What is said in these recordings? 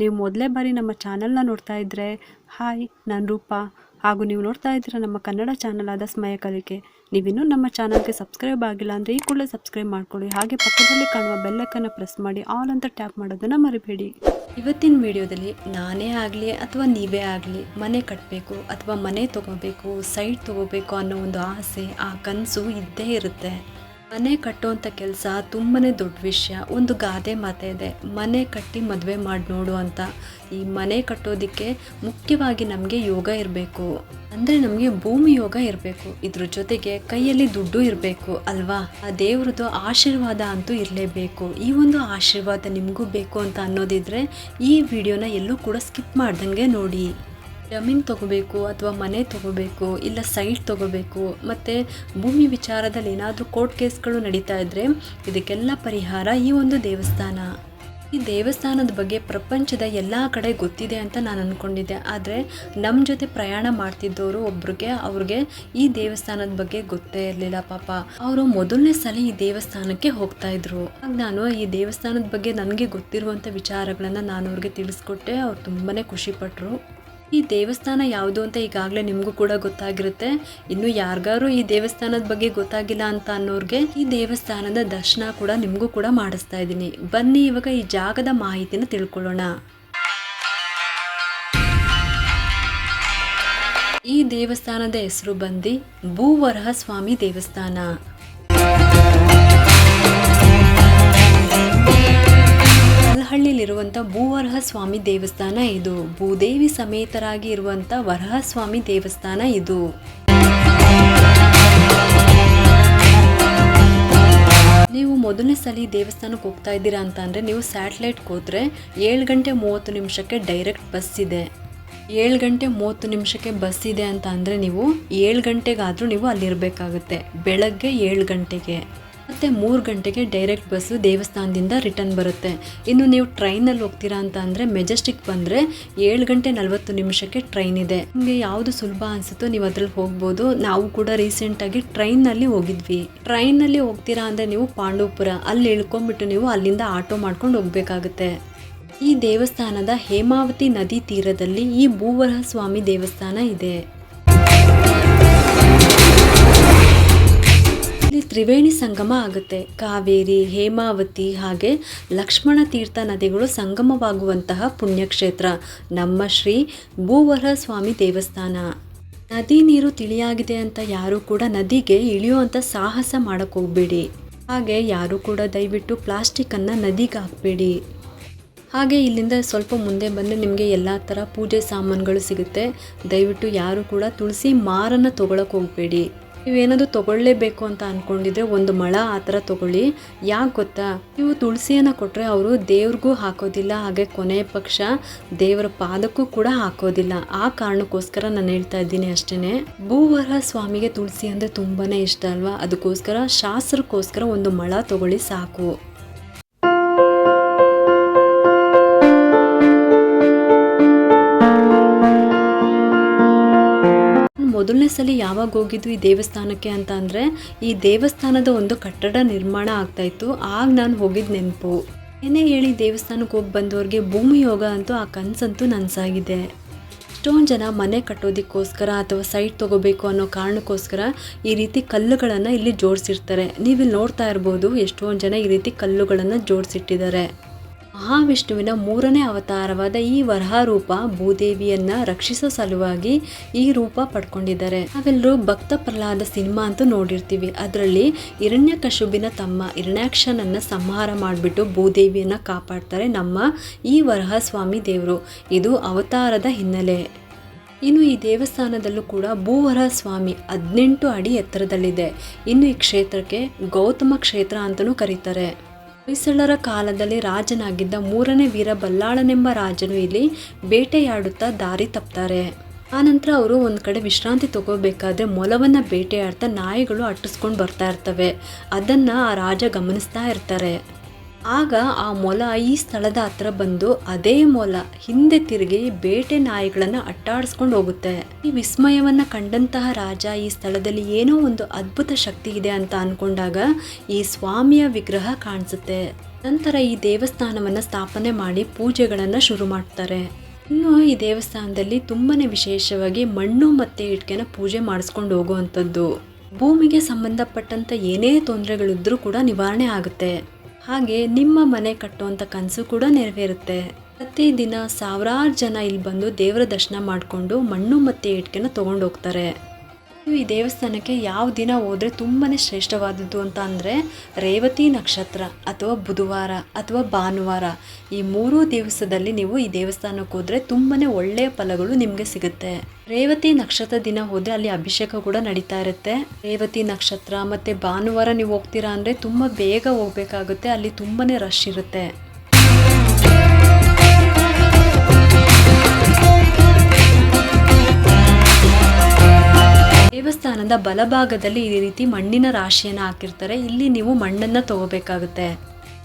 ನೀವು ಮೊದಲೇ ಬಾರಿ ನಮ್ಮ ಚಾನಲ್ನ ನೋಡ್ತಾ ಇದ್ದರೆ ಹಾಯ್, ನಾನು ರೂಪ. ಹಾಗೂ ನೀವು ನೋಡ್ತಾ ಇದ್ದೀರ ನಮ್ಮ ಕನ್ನಡ ಚಾನಲ್ ಆದ ಸ್ಮಯ ಕಲಿಕೆ. ನೀವಿನ್ನೂ ನಮ್ಮ ಚಾನಲ್ಗೆ ಸಬ್ಸ್ಕ್ರೈಬ್ ಆಗಿಲ್ಲ ಅಂದರೆ ಈ ಕೂಡಲೇ ಸಬ್ಸ್ಕ್ರೈಬ್ ಮಾಡ್ಕೊಳ್ಳಿ. ಹಾಗೆ ಪಕ್ಕದಲ್ಲಿ ಕಾಣುವ ಬೆಲ್ಲಕ್ಕನ್ನು ಪ್ರೆಸ್ ಮಾಡಿ ಆಲ್ ಅಂತ ಟ್ಯಾಪ್ ಮಾಡೋದನ್ನು ಮರಿಬೇಡಿ. ಇವತ್ತಿನ ವಿಡಿಯೋದಲ್ಲಿ ನಾನೇ ಆಗಲಿ ಅಥವಾ ನೀವೇ ಆಗಲಿ, ಮನೆ ಕಟ್ಟಬೇಕು ಅಥವಾ ಮನೆ ತಗೋಬೇಕು ಸೈಟ್ ತಗೋಬೇಕು ಅನ್ನೋ ಒಂದು ಆಸೆ, ಆ ಕನಸು ಇದ್ದೇ ಇರುತ್ತೆ. ಮನೆ ಕಟ್ಟುವಂಥ ಕೆಲಸ ತುಂಬಾ ದೊಡ್ಡ ವಿಷಯ. ಒಂದು ಗಾದೆ ಮಾತೆ ಇದೆ. ಮನೆ ಕಟ್ಟಿ ಮದುವೆ ಮಾಡಿ ನೋಡು ಅಂತ. ಈ ಮನೆ ಕಟ್ಟೋದಕ್ಕೆ ಮುಖ್ಯವಾಗಿ ನಮಗೆ ಯೋಗ ಇರಬೇಕು. ಅಂದರೆ ನಮಗೆ ಭೂಮಿ ಯೋಗ ಇರಬೇಕು. ಇದ್ರ ಜೊತೆಗೆ ಕೈಯಲ್ಲಿ ದುಡ್ಡು ಇರಬೇಕು ಅಲ್ವಾ? ಆ ದೇವ್ರದ್ದು ಆಶೀರ್ವಾದ ಅಂತೂ ಇರಲೇಬೇಕು. ಈ ಒಂದು ಆಶೀರ್ವಾದ ನಿಮಗೂ ಬೇಕು ಅಂತ ಅನ್ನೋದಿದ್ರೆ ಈ ವಿಡಿಯೋನ ಎಲ್ಲೂ ಕೂಡ ಸ್ಕಿಪ್ ಮಾಡ್ದಂಗೆ ನೋಡಿ. ಜಮೀನು ತಗೋಬೇಕು ಅಥವಾ ಮನೆ ತಗೋಬೇಕು ಇಲ್ಲ ಸೈಟ್ ತಗೋಬೇಕು, ಮತ್ತು ಭೂಮಿ ವಿಚಾರದಲ್ಲಿ ಏನಾದರೂ ಕೋರ್ಟ್ ಕೇಸ್ಗಳು ನಡೀತಾ ಇದ್ದರೆ ಇದಕ್ಕೆಲ್ಲ ಪರಿಹಾರ ಈ ಒಂದು ದೇವಸ್ಥಾನ. ಈ ದೇವಸ್ಥಾನದ ಬಗ್ಗೆ ಪ್ರಪಂಚದ ಎಲ್ಲ ಕಡೆ ಗೊತ್ತಿದೆ ಅಂತ ನಾನು ಅಂದ್ಕೊಂಡಿದ್ದೆ ಆದರೆ ನಮ್ಮ ಜೊತೆ ಪ್ರಯಾಣ ಮಾಡ್ತಿದ್ದವರು ಒಬ್ರಿಗೆ, ಅವ್ರಿಗೆ ಈ ದೇವಸ್ಥಾನದ ಬಗ್ಗೆ ಗೊತ್ತೇ ಇರಲಿಲ್ಲ ಪಾಪ. ಅವರು ಮೊದಲನೇ ಸಲ ಈ ದೇವಸ್ಥಾನಕ್ಕೆ ಹೋಗ್ತಾ ಇದ್ರು. ನಾನು ಈ ದೇವಸ್ಥಾನದ ಬಗ್ಗೆ ನನಗೆ ಗೊತ್ತಿರುವಂಥ ವಿಚಾರಗಳನ್ನು ನಾನು ಅವ್ರಿಗೆ ತಿಳಿಸ್ಕೊಟ್ಟೆ. ಅವ್ರು ತುಂಬಾ ಖುಷಿಪಟ್ಟರು ಈ ದೇವಸ್ಥಾನ ಯಾವುದು ಅಂತ ಈಗಾಗಲೇ ನಿಮಗೂ ಕೂಡ ಗೊತ್ತಾಗಿರುತ್ತೆ. ಇನ್ನು ಯಾರಿಗಾರು ಈ ದೇವಸ್ಥಾನದ ಬಗ್ಗೆ ಗೊತ್ತಾಗಿಲ್ಲ ಅಂತ ಅನ್ನೋರ್ಗೆ ಈ ದೇವಸ್ಥಾನದ ದರ್ಶನ ಕೂಡ ನಿಮಗೂ ಕೂಡ ಮಾಡಿಸ್ತಾ ಇದ್ದೀನಿ. ಬನ್ನಿ ಇವಾಗ ಈ ಜಾಗದ ಮಾಹಿತಿನ ತಿಳ್ಕೊಳ್ಳೋಣ. ಈ ದೇವಸ್ಥಾನದ ಹೆಸರು ಬಂದು ಭೂವರಹ ಸ್ವಾಮಿ ದೇವಸ್ಥಾನ. ಕಲ್ಲಹಳ್ಳಿಲಿರುವಂಥ ಭೂವರಹ ಸ್ವಾಮಿ ದೇವಸ್ಥಾನ ಇದು. ಭೂದೇವಿ ಸಮೇತರಾಗಿ ಇರುವಂಥ ವರಹ ಸ್ವಾಮಿ ದೇವಸ್ಥಾನ ಇದು. ನೀವು ಮೊದಲನೇ ಸಲ ದೇವಸ್ಥಾನಕ್ಕೆ ಹೋಗ್ತಾ ಇದ್ದೀರಾ ಅಂತ ಅಂದರೆ ನೀವು ಸ್ಯಾಟಲೈಟ್ಗೆ ಹೋದರೆ ಏಳು ಗಂಟೆ ಮೂವತ್ತು ನಿಮಿಷಕ್ಕೆ ಡೈರೆಕ್ಟ್ ಬಸ್ ಇದೆ. ಏಳು ಗಂಟೆ ಮೂವತ್ತು ನಿಮಿಷಕ್ಕೆ ಬಸ್ ಇದೆ ಅಂತ ಅಂದರೆ ನೀವು ಏಳು ಗಂಟೆಗಾದರೂ ನೀವು ಅಲ್ಲಿರಬೇಕಾಗುತ್ತೆ. ಬೆಳಗ್ಗೆ ಏಳು ಗಂಟೆಗೆ. ಮತ್ತು ಮೂರು ಗಂಟೆಗೆ ಡೈರೆಕ್ಟ್ ಬಸ್ಸು ದೇವಸ್ಥಾನದಿಂದ ರಿಟರ್ನ್ ಬರುತ್ತೆ. ಇನ್ನು ನೀವು ಟ್ರೈನಲ್ಲಿ ಹೋಗ್ತೀರಾ ಅಂತ ಅಂದರೆ ಮೆಜೆಸ್ಟಿಕ್ ಬಂದರೆ ಏಳು ಗಂಟೆ ನಲವತ್ತು ನಿಮಿಷಕ್ಕೆ ಟ್ರೈನ್ ಇದೆ. ನಿಮಗೆ ಯಾವುದು ಸುಲಭ ಅನಿಸುತ್ತೋ ನೀವು ಅದ್ರಲ್ಲಿ ಹೋಗ್ಬೋದು. ನಾವು ಕೂಡ ರೀಸೆಂಟಾಗಿ ಟ್ರೈನ್ನಲ್ಲಿ ಹೋಗಿದ್ವಿ. ಟ್ರೈನಲ್ಲಿ ಹೋಗ್ತೀರಾ ಅಂದರೆ ನೀವು ಪಾಂಡವಪುರ, ಅಲ್ಲಿ ಇಳ್ಕೊಂಬಿಟ್ಟು ನೀವು ಅಲ್ಲಿಂದ ಆಟೋ ಮಾಡ್ಕೊಂಡು ಹೋಗಬೇಕಾಗುತ್ತೆ. ಈ ದೇವಸ್ಥಾನದ ಹೇಮಾವತಿ ನದಿ ತೀರದಲ್ಲಿ ಈ ಭೂವರಹ ಸ್ವಾಮಿ ದೇವಸ್ಥಾನ ಇದೆ. ತ್ರಿವೇಣಿ ಸಂಗಮ ಆಗುತ್ತೆ. ಕಾವೇರಿ, ಹೇಮಾವತಿ ಹಾಗೆ ಲಕ್ಷ್ಮಣ ತೀರ್ಥ ನದಿಗಳು ಸಂಗಮವಾಗುವಂತಹ ಪುಣ್ಯಕ್ಷೇತ್ರ. ನಮ್ಮ ಶ್ರೀ ಭೂವರ ಸ್ವಾಮಿ ದೇವಸ್ಥಾನ. ನದಿ ನೀರು ತಿಳಿಯಾಗಿದೆ ಅಂತ ಯಾರು ಕೂಡ ನದಿಗೆ ಇಳಿಯುವಂಥ ಸಾಹಸ ಮಾಡಕ್ಕೆ ಹೋಗಬೇಡಿ. ಹಾಗೆ ಯಾರು ಕೂಡ ದಯವಿಟ್ಟು ಪ್ಲಾಸ್ಟಿಕ್ಕನ್ನು ನದಿಗೆ ಹಾಕಬೇಡಿ. ಹಾಗೆ ಇಲ್ಲಿಂದ ಸ್ವಲ್ಪ ಮುಂದೆ ಬಂದರೆ ನಿಮಗೆ ಎಲ್ಲ ಥರ ಪೂಜೆ ಸಾಮಾನುಗಳು ಸಿಗುತ್ತೆ. ದಯವಿಟ್ಟು ಯಾರು ಕೂಡ ತುಳಸಿ ಮಾರನ್ನು ತೊಗೊಳಕ್ಕೆ ಹೋಗಬೇಡಿ. ನೀವೇನಾದರೂ ತೊಗೊಳ್ಳೇಬೇಕು ಅಂತ ಅಂದ್ಕೊಂಡಿದ್ರೆ ಒಂದು ಮಳ ಆ ಥರ ತೊಗೊಳ್ಳಿ. ಯಾಕೆ ಗೊತ್ತಾ? ನೀವು ತುಳಸಿಯನ್ನು ಕೊಟ್ಟರೆ ಅವರು ದೇವ್ರಿಗೂ ಹಾಕೋದಿಲ್ಲ, ಹಾಗೆ ಕೊನೆಯ ಪಕ್ಷ ದೇವರ ಪಾದಕ್ಕೂ ಕೂಡ ಹಾಕೋದಿಲ್ಲ. ಆ ಕಾರಣಕ್ಕೋಸ್ಕರ ನಾನು ಹೇಳ್ತಾ ಇದ್ದೀನಿ ಅಷ್ಟೇ ಭೂವರ ಸ್ವಾಮಿಗೆ ತುಳಸಿ ಅಂದರೆ ತುಂಬಾ ಇಷ್ಟ ಅಲ್ವಾ? ಅದಕ್ಕೋಸ್ಕರ ಶಾಸ್ತ್ರಕ್ಕೋಸ್ಕರ ಒಂದು ಮಳ ತೊಗೊಳ್ಳಿ ಸಾಕು. ಮೊದಲನೇ ಸಲ ಯಾವಾಗ ಹೋಗಿದ್ದು ಈ ದೇವಸ್ಥಾನಕ್ಕೆ ಅಂತ ಅಂದರೆ ಈ ದೇವಸ್ಥಾನದ ಒಂದು ಕಟ್ಟಡ ನಿರ್ಮಾಣ ಆಗ್ತಾ ಇತ್ತು. ಆಗ ನಾನು ಹೋಗಿದ್ದು ನೆನಪು. ಏನೇ ಹೇಳಿ ದೇವಸ್ಥಾನಕ್ಕೆ ಹೋಗಿ ಬಂದವ್ರಿಗೆ ಭೂಮಿ ಯೋಗ ಅಂತೂ ಆ ಕನಸಂತೂ ನನಸಾಗಿದೆ. ಎಷ್ಟೊಂದು ಜನ ಮನೆ ಕಟ್ಟೋದಕ್ಕೋಸ್ಕರ ಅಥವಾ ಸೈಟ್ ತೊಗೋಬೇಕು ಅನ್ನೋ ಕಾರಣಕ್ಕೋಸ್ಕರ ಈ ರೀತಿ ಕಲ್ಲುಗಳನ್ನು ಇಲ್ಲಿ ಜೋಡಿಸಿರ್ತಾರೆ. ನೀವಿಲ್ಲಿ ನೋಡ್ತಾ ಇರ್ಬೋದು ಎಷ್ಟೊಂದು ಜನ ಈ ರೀತಿ ಕಲ್ಲುಗಳನ್ನು ಜೋಡಿಸಿಟ್ಟಿದ್ದಾರೆ. ಮಹಾವಿಷ್ಣುವಿನ ಮೂರನೇ ಅವತಾರವಾದ ಈ ವರಹ ರೂಪ ಭೂದೇವಿಯನ್ನ ರಕ್ಷಿಸೋ ಸಲುವಾಗಿ ಈ ರೂಪ ಪಡ್ಕೊಂಡಿದ್ದಾರೆ. ನಾವೆಲ್ಲರೂ ಭಕ್ತ ಪ್ರಹ್ಲಾದ ಸಿನಿಮಾ ಅಂತೂ ನೋಡಿರ್ತೀವಿ. ಅದರಲ್ಲಿ ಹಿರಣ್ಯಕಶುಬಿನ ತಮ್ಮ ಹಿರಣ್ಯಾಕ್ಷನನ್ನ ಸಂಹಾರ ಮಾಡಿಬಿಟ್ಟು ಭೂದೇವಿಯನ್ನ ಕಾಪಾಡ್ತಾರೆ ನಮ್ಮ ಈ ವರಹ ಸ್ವಾಮಿ ದೇವರು. ಇದು ಅವತಾರದ ಹಿನ್ನೆಲೆ. ಇನ್ನು ಈ ದೇವಸ್ಥಾನದಲ್ಲೂ ಕೂಡ ಭೂವರ ಸ್ವಾಮಿ ಹದಿನೆಂಟು ಅಡಿ ಎತ್ತರದಲ್ಲಿದೆ. ಇನ್ನು ಈ ಕ್ಷೇತ್ರಕ್ಕೆ ಗೌತಮ ಕ್ಷೇತ್ರ ಅಂತಲೂ ಕರೀತಾರೆ. ಹೊಯ್ಸಳರ ಕಾಲದಲ್ಲಿ ರಾಜನಾಗಿದ್ದ ಮೂರನೇ ವೀರ ಬಲ್ಲಾಳನೆಂಬ ರಾಜನು ಇಲ್ಲಿ ಬೇಟೆಯಾಡುತ್ತಾ ದಾರಿ ತಪ್ತಾರೆ. ಆನಂತರ ಅವರು ಒಂದು ಕಡೆ ವಿಶ್ರಾಂತಿ ತಗೋಬೇಕಾದ್ರೆ ಮೊಲವನ್ನು ಬೇಟೆಯಾಡ್ತಾ ನಾಯಿಗಳು ಅಟ್ಟಿಸ್ಕೊಂಡು ಬರ್ತಾ ಇರ್ತವೆ. ಅದನ್ನು ಆ ರಾಜ ಗಮನಿಸ್ತಾ ಇರ್ತಾರೆ. ಆಗ ಆ ಮೊಲ ಈ ಸ್ಥಳದ ಹತ್ರ ಬಂದು ಅದೇ ಮೊಲ ಹಿಂದೆ ತಿರುಗಿ ಬೇಟೆ ನಾಯಿಗಳನ್ನು ಅಟ್ಟಾಡಿಸ್ಕೊಂಡು ಹೋಗುತ್ತೆ. ಈ ವಿಸ್ಮಯವನ್ನ ಕಂಡಂತಹ ರಾಜ ಈ ಸ್ಥಳದಲ್ಲಿ ಏನೋ ಒಂದು ಅದ್ಭುತ ಶಕ್ತಿ ಇದೆ ಅಂತ ಅನ್ಕೊಂಡಾಗ ಈ ಸ್ವಾಮಿಯ ವಿಗ್ರಹ ಕಾಣಿಸುತ್ತೆ. ನಂತರ ಈ ದೇವಸ್ಥಾನವನ್ನ ಸ್ಥಾಪನೆ ಮಾಡಿ ಪೂಜೆಗಳನ್ನು ಶುರು ಮಾಡ್ತಾರೆ. ಇನ್ನು ಈ ದೇವಸ್ಥಾನದಲ್ಲಿ ತುಂಬಾನೇ ವಿಶೇಷವಾಗಿ ಮಣ್ಣು ಮತ್ತೆ ಇಟ್ಕೆನ ಪೂಜೆ ಮಾಡಿಸ್ಕೊಂಡು ಹೋಗುವಂಥದ್ದು. ಭೂಮಿಗೆ ಸಂಬಂಧಪಟ್ಟಂತ ಏನೇ ತೊಂದರೆಗಳಿದ್ರೂ ಕೂಡ ನಿವಾರಣೆ ಆಗುತ್ತೆ. ಹಾಗೆ ನಿಮ್ಮ ಮನೆ ಕಟ್ಟುವಂಥ ಕನಸು ಕೂಡ ನೆರವೇರುತ್ತೆ. ಪ್ರತಿದಿನ ಸಾವಿರಾರು ಜನ ಇಲ್ಲಿ ಬಂದು ದೇವರ ದರ್ಶನ ಮಾಡಿಕೊಂಡು ಮಣ್ಣು ಮತ್ತು ಇಟ್ಕೆನ ತೊಗೊಂಡು ಹೋಗ್ತಾರೆ ಈ ದೇವಸ್ಥಾನಕ್ಕೆ ಯಾವ ದಿನ ಹೋದರೆ ತುಂಬಾ ಶ್ರೇಷ್ಠವಾದದ್ದು ಅಂತ ಅಂದರೆ ರೇವತಿ ನಕ್ಷತ್ರ ಅಥವಾ ಬುಧವಾರ ಅಥವಾ ಭಾನುವಾರ. ಈ ಮೂರೂ ದಿವಸದಲ್ಲಿ ನೀವು ಈ ದೇವಸ್ಥಾನಕ್ಕೆ ಹೋದರೆ ತುಂಬಾ ಒಳ್ಳೆಯ ಫಲಗಳು ನಿಮಗೆ ಸಿಗುತ್ತೆ. ರೇವತಿ ನಕ್ಷತ್ರ ದಿನ ಹೋದರೆ ಅಲ್ಲಿ ಅಭಿಷೇಕ ಕೂಡ ನಡೀತಾ ಇರುತ್ತೆ. ರೇವತಿ ನಕ್ಷತ್ರ ಮತ್ತು ಭಾನುವಾರ ನೀವು ಹೋಗ್ತೀರಾ ಅಂದರೆ ತುಂಬ ಬೇಗ ಹೋಗಬೇಕಾಗುತ್ತೆ. ಅಲ್ಲಿ ತುಂಬಾ ರಶ್ ಇರುತ್ತೆ. ದೇವಸ್ಥಾನದ ಬಲಭಾಗದಲ್ಲಿ ಈ ರೀತಿ ಮಣ್ಣಿನ ರಾಶಿಯನ್ನು ಹಾಕಿರ್ತಾರೆ. ಇಲ್ಲಿ ನೀವು ಮಣ್ಣನ್ನು ತಗೋಬೇಕಾಗುತ್ತೆ.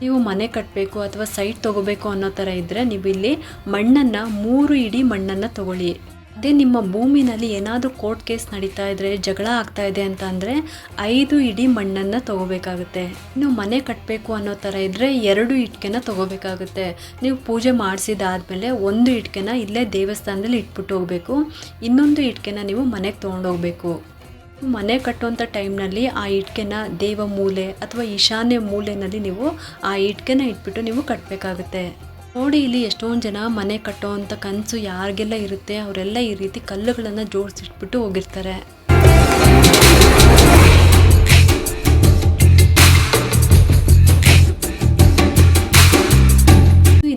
ನೀವು ಮನೆ ಕಟ್ಟಬೇಕು ಅಥವಾ ಸೈಟ್ ತಗೋಬೇಕು ಅನ್ನೋ ಥರ ಇದ್ದರೆ ನೀವು ಇಲ್ಲಿ ಮಣ್ಣನ್ನು ಮೂರು ಇಡೀ ಮಣ್ಣನ್ನು ತಗೊಳ್ಳಿ. ಅದೇ ನಿಮ್ಮ ಭೂಮಿನಲ್ಲಿ ಏನಾದರೂ ಕೋರ್ಟ್ ಕೇಸ್ ನಡೀತಾ ಇದ್ರೆ, ಜಗಳ ಆಗ್ತಾ ಇದೆ ಅಂತ ಅಂದರೆ ಐದು ಇಡೀ ಮಣ್ಣನ್ನು ತಗೋಬೇಕಾಗುತ್ತೆ. ಇನ್ನು ಮನೆ ಕಟ್ಟಬೇಕು ಅನ್ನೋ ಥರ ಇದ್ದರೆ ಎರಡು ಇಟ್ಕೆನ ತಗೋಬೇಕಾಗುತ್ತೆ. ನೀವು ಪೂಜೆ ಮಾಡಿಸಿದಾದ್ಮೇಲೆ ಒಂದು ಇಟ್ಕೆನ ಇಲ್ಲೇ ದೇವಸ್ಥಾನದಲ್ಲಿ ಇಟ್ಬಿಟ್ಟು ಹೋಗಬೇಕು. ಇನ್ನೊಂದು ಇಟ್ಕೆನ ನೀವು ಮನೆಗೆ ತೊಗೊಂಡೋಗ್ಬೇಕು. ಮನೆ ಕಟ್ಟುವಂಥ ಟೈಮ್ನಲ್ಲಿ ಆ ಇಟ್ಕೆನ ದೇವ ಮೂಲೆ ಅಥವಾ ಈಶಾನ್ಯ ಮೂಲೆಯಲ್ಲಿ ನೀವು ಆ ಇಟ್ಕೆನ ಇಟ್ಬಿಟ್ಟು ನೀವು ಕಟ್ಟಬೇಕಾಗುತ್ತೆ ನೋಡಿ ಇಲ್ಲಿ ಎಷ್ಟೊಂದು ಜನ ಮನೆ ಕಟ್ಟೋ ಅಂತ ಕನಸು ಯಾರಿಗೆಲ್ಲ ಇರುತ್ತೆ, ಅವರೆಲ್ಲ ಈ ರೀತಿ ಕಲ್ಲುಗಳನ್ನು ಜೋಡಿಸಿಟ್ಬಿಟ್ಟು ಹೋಗಿರ್ತಾರೆ.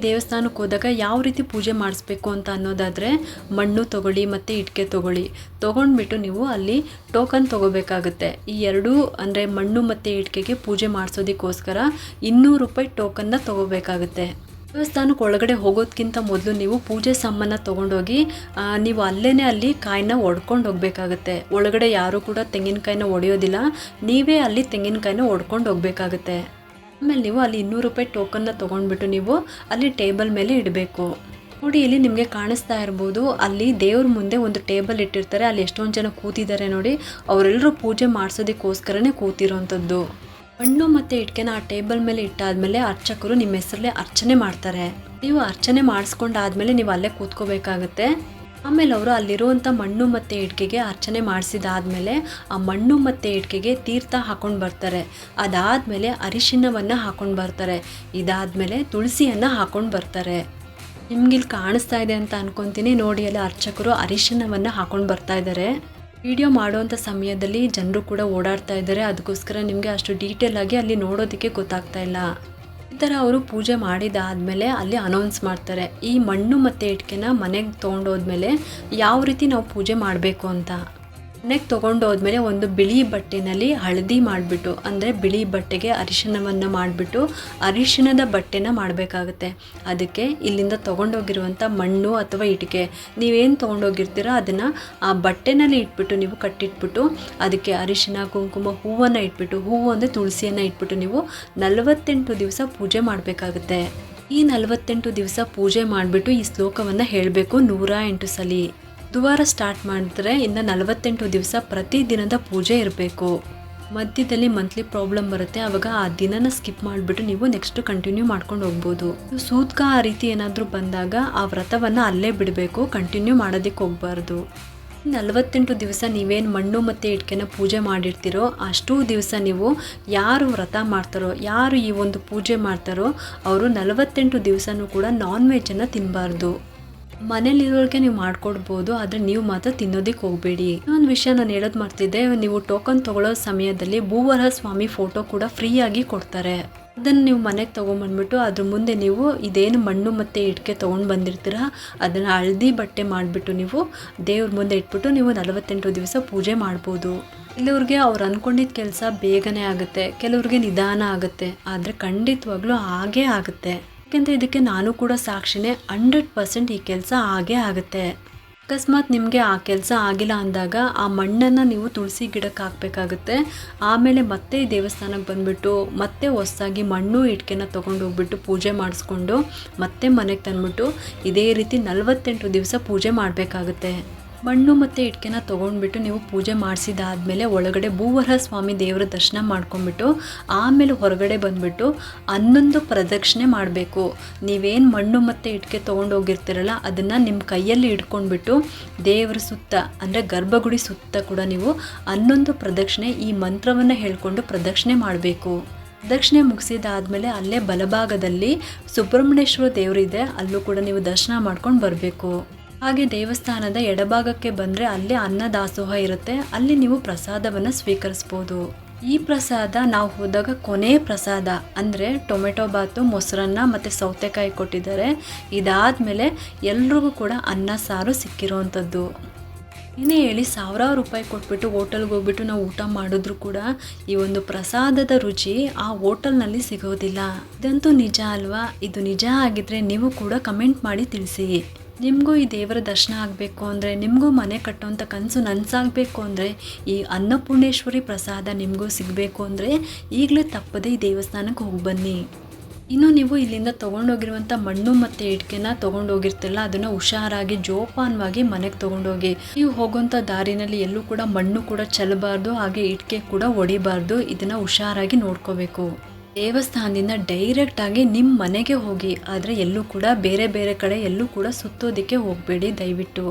ದೇವಸ್ಥಾನಕ್ಕೆ ಹೋದಾಗ ಯಾವ ರೀತಿ ಪೂಜೆ ಮಾಡಿಸ್ಬೇಕು ಅಂತ ಅನ್ನೋದಾದರೆ ಮಣ್ಣು ತಗೊಳ್ಳಿ ಮತ್ತು ಇಟ್ಕೆ ತಗೊಳ್ಳಿ. ತೊಗೊಂಡ್ಬಿಟ್ಟು ನೀವು ಅಲ್ಲಿ ಟೋಕನ್ ತೊಗೋಬೇಕಾಗುತ್ತೆ. ಈ ಎರಡೂ ಅಂದರೆ ಮಣ್ಣು ಮತ್ತು ಇಟ್ಕೆಗೆ ಪೂಜೆ ಮಾಡಿಸೋದಕ್ಕೋಸ್ಕರ ಇನ್ನೂರು ರೂಪಾಯಿ ಟೋಕನ್ನ ತೊಗೋಬೇಕಾಗುತ್ತೆ. ದೇವಸ್ಥಾನಕ್ಕೆ ಒಳಗಡೆ ಹೋಗೋದಕ್ಕಿಂತ ಮೊದಲು ನೀವು ಪೂಜೆ ಸಾಮಾನ ತೊಗೊಂಡೋಗಿ ನೀವು ಅಲ್ಲೇ ಅಲ್ಲಿ ಕಾಯಿನ ಒಡ್ಕೊಂಡು ಹೋಗಬೇಕಾಗತ್ತೆ. ಒಳಗಡೆ ಯಾರೂ ಕೂಡ ತೆಂಗಿನಕಾಯಿನ ಒಡೆಯೋದಿಲ್ಲ. ನೀವೇ ಅಲ್ಲಿ ತೆಂಗಿನಕಾಯಿನ ಒಡ್ಕೊಂಡು ಹೋಗಬೇಕಾಗತ್ತೆ. ಆಮೇಲೆ ನೀವು ಅಲ್ಲಿ ಇನ್ನೂರು ರೂಪಾಯಿ ಟೋಕನ್ನ ತೊಗೊಂಡ್ಬಿಟ್ಟು ನೀವು ಅಲ್ಲಿ ಟೇಬಲ್ ಮೇಲೆ ಇಡಬೇಕು. ನೋಡಿ, ಇಲ್ಲಿ ನಿಮಗೆ ಕಾಣಿಸ್ತಾ ಇರ್ಬೋದು. ಅಲ್ಲಿ ದೇವ್ರ ಮುಂದೆ ಒಂದು ಟೇಬಲ್ ಇಟ್ಟಿರ್ತಾರೆ. ಅಲ್ಲಿ ಎಷ್ಟೊಂದು ಜನ ಕೂತಿದ್ದಾರೆ ನೋಡಿ. ಅವರೆಲ್ಲರೂ ಪೂಜೆ ಮಾಡಿಸೋದಕ್ಕೋಸ್ಕರನೇ ಕೂತಿರೋವಂಥದ್ದು ಹಣ್ಣು ಮತ್ತು ಇಟ್ಕೆನ ಆ ಟೇಬಲ್ ಮೇಲೆ ಇಟ್ಟಾದ್ಮೇಲೆ ಅರ್ಚಕರು ನಿಮ್ಮ ಹೆಸರಲ್ಲೇ ಅರ್ಚನೆ ಮಾಡ್ತಾರೆ. ನೀವು ಅರ್ಚನೆ ಮಾಡಿಸ್ಕೊಂಡಾದ್ಮೇಲೆ ನೀವು ಅಲ್ಲೇ ಕೂತ್ಕೋಬೇಕಾಗತ್ತೆ. ಆಮೇಲೆ ಅವರು ಅಲ್ಲಿರುವಂಥ ಮಣ್ಣು ಮತ್ತು ಇಟ್ಕೆಗೆ ಅರ್ಚನೆ ಮಾಡಿಸಿದಾದ್ಮೇಲೆ ಆ ಮಣ್ಣು ಮತ್ತು ಇಟ್ಕೆಗೆ ತೀರ್ಥ ಹಾಕೊಂಡು ಬರ್ತಾರೆ. ಅದಾದಮೇಲೆ ಅರಿಶಿಣವನ್ನು ಹಾಕೊಂಡು ಬರ್ತಾರೆ. ಇದಾದಮೇಲೆ ತುಳಸಿಯನ್ನು ಹಾಕೊಂಡು ಬರ್ತಾರೆ. ನಿಮ್ಗಿಲ್ಲಿ ಕಾಣಿಸ್ತಾ ಇದೆ ಅಂತ ಅನ್ಕೊಂತೀನಿ. ನೋಡಿ ಎಲ್ಲ ಅರ್ಚಕರು ಅರಿಶಿಣವನ್ನು ಹಾಕೊಂಡು ಬರ್ತಾ ಇದ್ದಾರೆ ವಿಡಿಯೋ ಮಾಡುವಂಥ ಸಮಯದಲ್ಲಿ ಜನರು ಕೂಡ ಓಡಾಡ್ತಾ ಇದ್ದಾರೆ. ಅದಕ್ಕೋಸ್ಕರ ನಿಮಗೆ ಅಷ್ಟು ಡೀಟೇಲ್ ಆಗಿ ಅಲ್ಲಿ ನೋಡೋದಕ್ಕೆ ಗೊತ್ತಾಗ್ತಾ ಇಲ್ಲ. ಈ ಥರ ಅವರು ಪೂಜೆ ಮಾಡಿದಾದಮೇಲೆ ಅಲ್ಲಿ ಅನೌನ್ಸ್ ಮಾಡ್ತಾರೆ. ಈ ಮಣ್ಣು ಮತ್ತು ಇಟ್ಕೆನ ಮನೆಗೆ ತೊಗೊಂಡೋದ್ಮೇಲೆ ಯಾವ ರೀತಿ ನಾವು ಪೂಜೆ ಮಾಡಬೇಕು ಅಂತ. ಮನೆಗೆ ತೊಗೊಂಡೋದ್ಮೇಲೆ ಒಂದು ಬಿಳಿ ಬಟ್ಟೆನಲ್ಲಿ ಹಳದಿ ಮಾಡಿಬಿಟ್ಟು, ಅಂದರೆ ಬಿಳಿ ಬಟ್ಟೆಗೆ ಅರಿಶಿಣವನ್ನು ಮಾಡಿಬಿಟ್ಟು ಅರಿಶಿಣದ ಬಟ್ಟೆನ ಮಾಡಬೇಕಾಗುತ್ತೆ. ಅದಕ್ಕೆ ಇಲ್ಲಿಂದ ತೊಗೊಂಡೋಗಿರುವಂಥ ಮಣ್ಣು ಅಥವಾ ಇಟಿಕೆ, ನೀವೇನು ತೊಗೊಂಡೋಗಿರ್ತೀರೋ ಅದನ್ನು ಆ ಬಟ್ಟೆನಲ್ಲಿ ಇಟ್ಬಿಟ್ಟು ನೀವು ಕಟ್ಟಿಟ್ಬಿಟ್ಟು, ಅದಕ್ಕೆ ಅರಿಶಿಣ, ಕುಂಕುಮ ಹೂವನ್ನು ಇಟ್ಬಿಟ್ಟು, ಹೂವು ಅಂದರೆ ತುಳಸಿಯನ್ನು ಇಟ್ಬಿಟ್ಟು ನೀವು ನಲವತ್ತೆಂಟು ದಿವಸ ಪೂಜೆ ಮಾಡಬೇಕಾಗುತ್ತೆ. ಈ ನಲವತ್ತೆಂಟು ದಿವಸ ಪೂಜೆ ಮಾಡಿಬಿಟ್ಟು ಈ ಶ್ಲೋಕವನ್ನು ಹೇಳಬೇಕು ನೂರ ಎಂಟು ಸಲಿ. ಬುಧವಾರ ಸ್ಟಾರ್ಟ್ ಮಾಡಿದ್ರೆ ಇನ್ನು ನಲವತ್ತೆಂಟು ದಿವಸ ಪ್ರತಿದಿನದ ಪೂಜೆ ಇರಬೇಕು. ಮಧ್ಯದಲ್ಲಿ ಮಂತ್ಲಿ ಪ್ರಾಬ್ಲಮ್ ಬರುತ್ತೆ ಆವಾಗ ಆ ದಿನನ ಸ್ಕಿಪ್ ಮಾಡಿಬಿಟ್ಟು ನೀವು ನೆಕ್ಸ್ಟ್ ಕಂಟಿನ್ಯೂ ಮಾಡ್ಕೊಂಡು ಹೋಗ್ಬೋದು. ಸೂತ್ಕ ಆ ರೀತಿ ಏನಾದರೂ ಬಂದಾಗ ಆ ವ್ರತವನ್ನು ಅಲ್ಲೇ ಬಿಡಬೇಕು ಕಂಟಿನ್ಯೂ ಮಾಡೋದಕ್ಕೆ ಹೋಗ್ಬಾರ್ದು. ನಲವತ್ತೆಂಟು ದಿವಸ ನೀವೇನು ಮಣ್ಣು ಮತ್ತು ಇಟ್ಕೆನ ಪೂಜೆ ಮಾಡಿರ್ತೀರೋ, ಅಷ್ಟೂ ದಿವಸ ನೀವು ಯಾರು ವ್ರತ ಮಾಡ್ತಾರೋ, ಯಾರು ಈ ಒಂದು ಪೂಜೆ ಮಾಡ್ತಾರೋ, ಅವರು ನಲವತ್ತೆಂಟು ದಿವಸನೂ ಕೂಡ ನಾನ್ ವೆಜ್ಜನ್ನು ತಿನ್ನಬಾರ್ದು ಮನೇಲಿರೋರಿಗೆ ನೀವು ಮಾಡ್ಕೊಡ್ಬೋದು, ಆದರೆ ನೀವು ಮಾತ್ರ ತಿನ್ನೋದಕ್ಕೆ ಹೋಗಬೇಡಿ. ಇನ್ನೊಂದು ವಿಷಯ ನಾನು ಹೇಳೋದು ಮಾಡ್ತಿದ್ದೆ ನೀವು ಟೋಕನ್ ತಗೊಳ್ಳೋ ಸಮಯದಲ್ಲಿ ಭೂವರಹ ಸ್ವಾಮಿ ಫೋಟೋ ಕೂಡ ಫ್ರೀಯಾಗಿ ಕೊಡ್ತಾರೆ. ಅದನ್ನು ನೀವು ಮನೆಗೆ ತೊಗೊಂಬಂದ್ಬಿಟ್ಟು ಅದ್ರ ಮುಂದೆ ನೀವು ಇದೇನು ಮಣ್ಣು ಮತ್ತು ಇಟ್ಕೆ ತೊಗೊಂಡು ಬಂದಿರ್ತೀರ, ಅದನ್ನು ಹಳದಿ ಬಟ್ಟೆ ಮಾಡಿಬಿಟ್ಟು ನೀವು ದೇವ್ರ ಮುಂದೆ ಇಟ್ಬಿಟ್ಟು ನೀವು ನಲವತ್ತೆಂಟು ದಿವಸ ಪೂಜೆ ಮಾಡ್ಬೋದು. ಕೆಲವ್ರಿಗೆ ಅವ್ರು ಅಂದ್ಕೊಂಡಿದ್ದ ಕೆಲಸ ಬೇಗನೆ ಆಗುತ್ತೆ, ಕೆಲವ್ರಿಗೆ ನಿಧಾನ ಆಗುತ್ತೆ, ಆದರೆ ಖಂಡಿತವಾಗ್ಲೂ ಹಾಗೇ ಆಗುತ್ತೆ. ಯಾಕೆಂದರೆ ಇದಕ್ಕೆ ನಾನು ಕೂಡ ಸಾಕ್ಷಿನೇ ಹಂಡ್ರೆಡ್ ಪರ್ಸೆಂಟ್ ಈ ಕೆಲಸ ಆಗೇ ಆಗುತ್ತೆ. ಅಕಸ್ಮಾತ್ ನಿಮಗೆ ಆ ಕೆಲಸ ಆಗಿಲ್ಲ ಅಂದಾಗ ಆ ಮಣ್ಣನ್ನು ನೀವು ತುಳಸಿ ಗಿಡಕ್ಕೆ ಹಾಕಬೇಕಾಗುತ್ತೆ. ಆಮೇಲೆ ಮತ್ತೆ ಈ ದೇವಸ್ಥಾನಕ್ಕೆ ಬಂದುಬಿಟ್ಟು, ಮತ್ತೆ ಹೊಸ್ದಾಗಿ ಮಣ್ಣು ಇಟ್ಕೆನ ತೊಗೊಂಡು ಹೋಗ್ಬಿಟ್ಟು ಪೂಜೆ ಮಾಡಿಸ್ಕೊಂಡು ಮತ್ತೆ ಮನೆಗೆ ತಂದ್ಬಿಟ್ಟು ಇದೇ ರೀತಿ ನಲವತ್ತೆಂಟು ದಿವಸ ಪೂಜೆ ಮಾಡಬೇಕಾಗುತ್ತೆ. ಮಣ್ಣು ಮತ್ತು ಇಟ್ಕೆನ ತೊಗೊಂಡ್ಬಿಟ್ಟು ನೀವು ಪೂಜೆ ಮಾಡಿಸಿದಾದಮೇಲೆ ಒಳಗಡೆ ಭೂವರ ಸ್ವಾಮಿ ದೇವರ ದರ್ಶನ ಮಾಡ್ಕೊಂಡ್ಬಿಟ್ಟು ಆಮೇಲೆ ಹೊರಗಡೆ ಬಂದುಬಿಟ್ಟು ಹನ್ನೊಂದು ಪ್ರದಕ್ಷಿಣೆ ಮಾಡಬೇಕು. ನೀವೇನು ಮಣ್ಣು ಮತ್ತು ಇಟ್ಕೆ ತೊಗೊಂಡೋಗಿರ್ತೀರಲ್ಲ, ಅದನ್ನು ನಿಮ್ಮ ಕೈಯಲ್ಲಿ ಇಟ್ಕೊಂಡ್ಬಿಟ್ಟು ದೇವರ ಸುತ್ತ, ಅಂದರೆ ಗರ್ಭಗುಡಿ ಸುತ್ತ ಕೂಡ ನೀವು ಹನ್ನೊಂದು ಪ್ರದಕ್ಷಿಣೆ ಈ ಮಂತ್ರವನ್ನು ಹೇಳ್ಕೊಂಡು ಪ್ರದಕ್ಷಿಣೆ ಮಾಡಬೇಕು. ಪ್ರದಕ್ಷಿಣೆ ಮುಗಿಸಿದಾದಮೇಲೆ ಅಲ್ಲೇ ಬಲಭಾಗದಲ್ಲಿ ಸುಬ್ರಹ್ಮಣ್ಯೇಶ್ವರ ದೇವರಿದೆ, ಅಲ್ಲೂ ಕೂಡ ನೀವು ದರ್ಶನ ಮಾಡ್ಕೊಂಡು ಬರಬೇಕು. ಹಾಗೆ ದೇವಸ್ಥಾನದ ಎಡಭಾಗಕ್ಕೆ ಬಂದರೆ ಅಲ್ಲಿ ಅನ್ನದಾಸೋಹ ಇರುತ್ತೆ. ಅಲ್ಲಿ ನೀವು ಪ್ರಸಾದವನ್ನು ಸ್ವೀಕರಿಸ್ಬೋದು. ಈ ಪ್ರಸಾದ ನಾವು ಹೋದಾಗ ಕೊನೆ ಪ್ರಸಾದ ಅಂದರೆ ಟೊಮೆಟೊ ಬಾತು, ಮೊಸರನ್ನ ಮತ್ತು ಸೌತೆಕಾಯಿ ಕೊಟ್ಟಿದ್ದಾರೆ. ಇದಾದಮೇಲೆ ಎಲ್ರಿಗೂ ಕೂಡ ಅನ್ನ, ಸಾರು ಸಿಕ್ಕಿರೋವಂಥದ್ದು ಇನ್ನೇ ಹೇಳಿ ಸಾವಿರಾರು ರೂಪಾಯಿ ಕೊಟ್ಬಿಟ್ಟು ಹೋಟೆಲ್ಗೆ ಹೋಗ್ಬಿಟ್ಟು ನಾವು ಊಟ ಮಾಡಿದ್ರು ಕೂಡ ಈ ಒಂದು ಪ್ರಸಾದದ ರುಚಿ ಆ ಹೋಟೆಲ್ನಲ್ಲಿ ಸಿಗೋದಿಲ್ಲ. ಇದಂತೂ ನಿಜ ಅಲ್ವಾ? ಇದು ನಿಜ ಆಗಿದ್ರೆ ನೀವು ಕೂಡ ಕಮೆಂಟ್ ಮಾಡಿ ತಿಳಿಸಿ. ನಿಮಗೂ ಈ ದೇವರ ದರ್ಶನ ಆಗಬೇಕು ಅಂದರೆ, ನಿಮಗೂ ಮನೆ ಕಟ್ಟುವಂಥ ಕನಸು ನನಸಾಗಬೇಕು ಅಂದರೆ, ಈ ಅನ್ನಪೂರ್ಣೇಶ್ವರಿ ಪ್ರಸಾದ ನಿಮಗೂ ಸಿಗಬೇಕು ಅಂದರೆ, ಈಗಲೇ ತಪ್ಪದೆ ಈ ದೇವಸ್ಥಾನಕ್ಕೆ ಹೋಗಿ ಬನ್ನಿ. ಇನ್ನು ನೀವು ಇಲ್ಲಿಂದ ತೊಗೊಂಡೋಗಿರುವಂಥ ಮಣ್ಣು ಮತ್ತು ಇಟ್ಕೆನ ತೊಗೊಂಡೋಗಿರ್ತಿಲ್ಲ ಅದನ್ನು ಹುಷಾರಾಗಿ, ಜೋಪಾನವಾಗಿ ಮನೆಗೆ ತೊಗೊಂಡೋಗಿ. ನೀವು ಹೋಗುವಂಥ ದಾರಿನಲ್ಲಿ ಎಲ್ಲೂ ಕೂಡ ಮಣ್ಣು ಕೂಡ ಚೆಲ್ಲಬಾರ್ದು, ಹಾಗೆ ಇಟ್ಕೆ ಕೂಡ ಒಡಿಬಾರ್ದು, ಇದನ್ನು ಹುಷಾರಾಗಿ ನೋಡ್ಕೋಬೇಕು. ದೇವಸ್ಥಾನದಿಂದ ಡೈರೆಕ್ಟ್ ಆಗಿ ನಿಮ್ಮ ಮನೆಗೆ ಹೋಗಿ, ಆದರೆ ಎಲ್ಲೂ ಕೂಡ ಬೇರೆ ಬೇರೆ ಕಡೆ ಎಲ್ಲೂ ಕೂಡ ಸುತ್ತೋದಕ್ಕೆ ಹೋಗಬೇಡಿ ದಯವಿಟ್ಟು.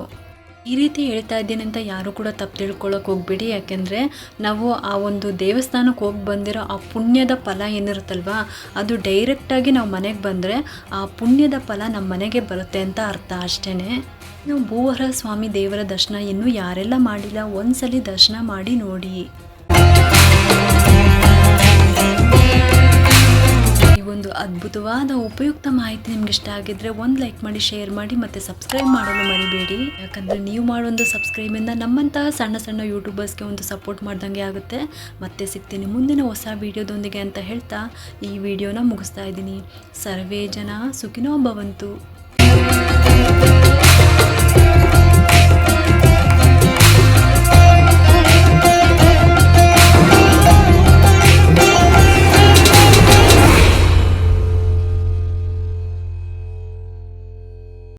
ಈ ರೀತಿ ಹೇಳ್ತಾ ಇದ್ದೀನಿ ಅಂತ ಯಾರು ಕೂಡ ತಪ್ಪು ತಿಳ್ಕೊಳ್ಳೋಕೆ ಹೋಗ್ಬೇಡಿ. ಯಾಕೆಂದರೆ ನಾವು ಆ ಒಂದು ದೇವಸ್ಥಾನಕ್ಕೆ ಹೋಗಿ ಬಂದಿರೋ ಆ ಪುಣ್ಯದ ಫಲ ಏನಿರುತ್ತಲ್ವ, ಅದು ಡೈರೆಕ್ಟಾಗಿ ನಾವು ಮನೆಗೆ ಬಂದರೆ ಆ ಪುಣ್ಯದ ಫಲ ನಮ್ಮ ಮನೆಗೆ ಬರುತ್ತೆ ಅಂತ ಅರ್ಥ ಅಷ್ಟೇ ನಾವು ಭೂವರ ಸ್ವಾಮಿ ದೇವರ ದರ್ಶನ ಇನ್ನೂ ಯಾರೆಲ್ಲ ಮಾಡಿಲ್ಲ, ಒಂದ್ಸಲಿ ದರ್ಶನ ಮಾಡಿ ನೋಡಿ. ಒಂದು ಅದ್ಭುತವಾದ ಉಪಯುಕ್ತ ಮಾಹಿತಿ ನಿಮ್ಗೆ ಇಷ್ಟ ಆಗಿದ್ರೆ ಒಂದು ಲೈಕ್ ಮಾಡಿ, ಶೇರ್ ಮಾಡಿ ಮತ್ತೆ ಸಬ್ಸ್ಕ್ರೈಬ್ ಮಾಡಲು ಮರಿಬೇಡಿ. ಯಾಕಂದರೆ ನೀವು ಮಾಡುವಂಥ ಸಬ್ಸ್ಕ್ರೈಬಿಂದ ನಮ್ಮಂತಹ ಸಣ್ಣ ಸಣ್ಣ ಯೂಟ್ಯೂಬರ್ಸ್ಗೆ ಒಂದು ಸಪೋರ್ಟ್ ಮಾಡ್ದಂಗೆ ಆಗುತ್ತೆ. ಮತ್ತೆ ಸಿಗ್ತೀನಿ ಮುಂದಿನ ಹೊಸ ವಿಡಿಯೋದೊಂದಿಗೆ ಅಂತ ಹೇಳ್ತಾ ಈ ವಿಡಿಯೋನ ಮುಗಿಸ್ತಾ ಇದ್ದೀನಿ. ಸರ್ವೇ ಜನ ಸುಖಿನೋ ಭವಂತು.